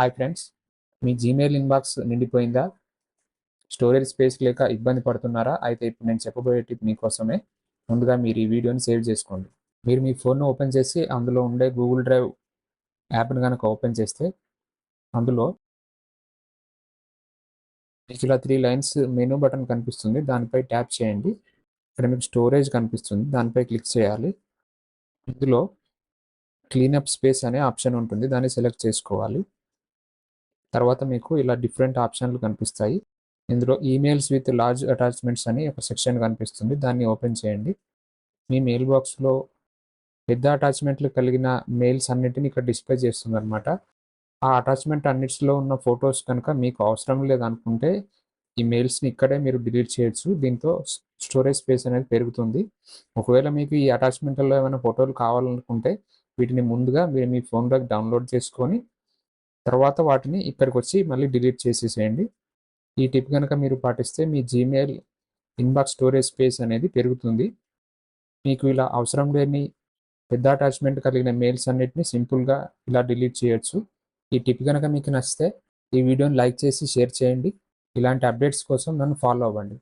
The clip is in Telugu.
హాయ్ ఫ్రెండ్స్ మీ జీమెయిల్ ఇన్బాక్స్ నిండిపోయిందా? స్టోరేజ్ స్పేస్ లేక ఇబ్బంది పడుతున్నారా? అయితే ఇప్పుడు నేను చెప్పబోయే టిప్ మీకోసమే. ముందుగా మీరు ఈ వీడియోని సేవ్ చేసుకోండి. మీరు మీ ఫోన్ను ఓపెన్ చేసి అందులో ఉండే గూగుల్ డ్రైవ్ యాప్ని కనుక ఓపెన్ చేస్తే అందులో ఇలా త్రీ లైన్స్ మెనూ బటన్ కనిపిస్తుంది. దానిపై ట్యాప్ చేయండి. ఇక్కడ మీకు స్టోరేజ్ కనిపిస్తుంది. దానిపై క్లిక్ చేయాలి. ఇందులో క్లీనప్ స్పేస్ అనే ఆప్షన్ ఉంటుంది. దాన్ని సెలెక్ట్ చేసుకోవాలి. తర్వాత మీకు ఇలా డిఫరెంట్ ఆప్షన్లు కనిపిస్తాయి. ఇందులో ఈమెయిల్స్ విత్ లార్జ్ అటాచ్మెంట్స్ అని ఒక సెక్షన్ కనిపిస్తుంది. దాన్ని ఓపెన్ చేయండి. మీ మెయిల్ బాక్స్లో పెద్ద అటాచ్మెంట్లు కలిగిన మెయిల్స్ అన్నిటిని ఇక్కడ డిస్ప్లే చేస్తుంది అనమాట ఆ అటాచ్మెంట్ అన్నిటిలో ఉన్న ఫొటోస్ కనుక మీకు అవసరం లేదనుకుంటే ఈ మెయిల్స్ని ఇక్కడే మీరు డిలీట్ చేయొచ్చు. దీంతో స్టోరేజ్ స్పేస్ అనేది పెరుగుతుంది. ఒకవేళ మీకు ఈ అటాచ్మెంట్లో ఏమైనా ఫోటోలు కావాలనుకుంటే వీటిని ముందుగా మీరు మీ ఫోన్లోకి డౌన్లోడ్ చేసుకొని తర్వాత వాటిని ఇక్కడికి వచ్చి మళ్ళీ డిలీట్ చేసేసేయండి. ఈ టిప్ కనుక మీరు పాటిస్తే మీ జీమెయిల్ ఇన్బాక్స్ స్టోరేజ్ స్పేస్ అనేది పెరుగుతుంది. మీకు ఇలా అవసరం లేని పెద్ద అటాచ్మెంట్ కలిగిన మెయిల్స్ అన్నిటిని సింపుల్గా ఇలా డిలీట్ చేయొచ్చు. ఈ టిప్ కనుక మీకు నచ్చితే ఈ వీడియోని లైక్ చేసి షేర్ చేయండి. ఇలాంటి అప్డేట్స్ కోసం నన్ను ఫాలో అవ్వండి.